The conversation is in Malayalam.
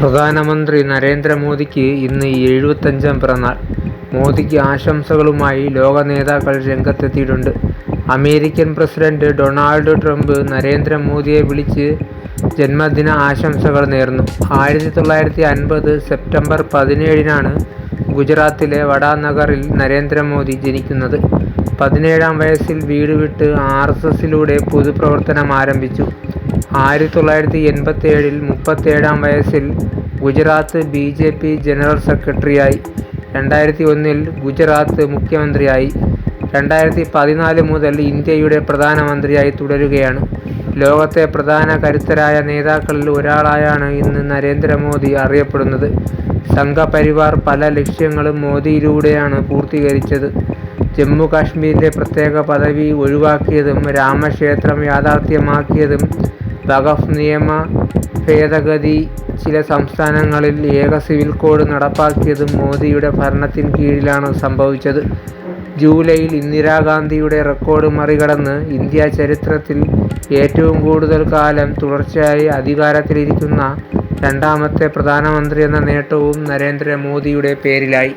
പ്രധാനമന്ത്രി നരേന്ദ്രമോദിക്ക് ഇന്ന് എഴുപത്തഞ്ചാം പിറന്നാൾ. മോദിക്ക് ആശംസകളുമായി ലോക നേതാക്കൾ രംഗത്തെത്തിയിട്ടുണ്ട്. അമേരിക്കൻ പ്രസിഡന്റ് ഡൊണാൾഡ് ട്രംപ് നരേന്ദ്രമോദിയെ വിളിച്ച് ജന്മദിന ആശംസകൾ നേർന്നു. ആയിരത്തി തൊള്ളായിരത്തി അൻപത് സെപ്റ്റംബർ പതിനേഴിനാണ് ഗുജറാത്തിലെ വടാനഗറിൽ നരേന്ദ്രമോദി ജനിക്കുന്നത്. പതിനേഴാം വയസ്സിൽ വീട് വിട്ട് ആർ എസ് എസിലൂടെ പൊതുപ്രവർത്തനം ആരംഭിച്ചു. ആയിരത്തി തൊള്ളായിരത്തി എൺപത്തേഴിൽ മുപ്പത്തേഴാം വയസ്സിൽ Gujarat B J P general സെക്രട്ടറിയായി. രണ്ടായിരത്തി ഒന്നിൽ ഗുജറാത്ത് മുഖ്യമന്ത്രിയായി. രണ്ടായിരത്തി പതിനാല് മുതൽ ഇന്ത്യയുടെ പ്രധാനമന്ത്രിയായി തുടരുകയാണ്. ലോകത്തെ പ്രധാന കരുത്തരായ നേതാക്കളിൽ ഒരാളായാണ് ഇന്ന് നരേന്ദ്രമോദി അറിയപ്പെടുന്നത്. സംഘപരിവാർ പല ലക്ഷ്യങ്ങളും മോദിയിലൂടെയാണ് പൂർത്തീകരിച്ചത്. ജമ്മു കാശ്മീരിലെ പ്രത്യേക പദവി ഒഴിവാക്കിയതും രാമക്ഷേത്രം യാഥാർത്ഥ്യമാക്കിയതും വഖഫ് നിയമ ഭേദഗതി ചില സംസ്ഥാനങ്ങളിൽ ഏക സിവിൽ കോഡ് നടപ്പാക്കിയതും മോദിയുടെ ഭരണത്തിന് കീഴിലാണ് സംഭവിച്ചത്. ജൂലൈയിൽ ഇന്ദിരാഗാന്ധിയുടെ റെക്കോർഡ് മറികടന്ന് ഇന്ത്യ ചരിത്രത്തിൽ ഏറ്റവും കൂടുതൽ കാലം തുടർച്ചയായി അധികാരത്തിലിരിക്കുന്ന രണ്ടാമത്തെ പ്രധാനമന്ത്രി എന്ന നേട്ടവും നരേന്ദ്രമോദിയുടെ പേരിലായി.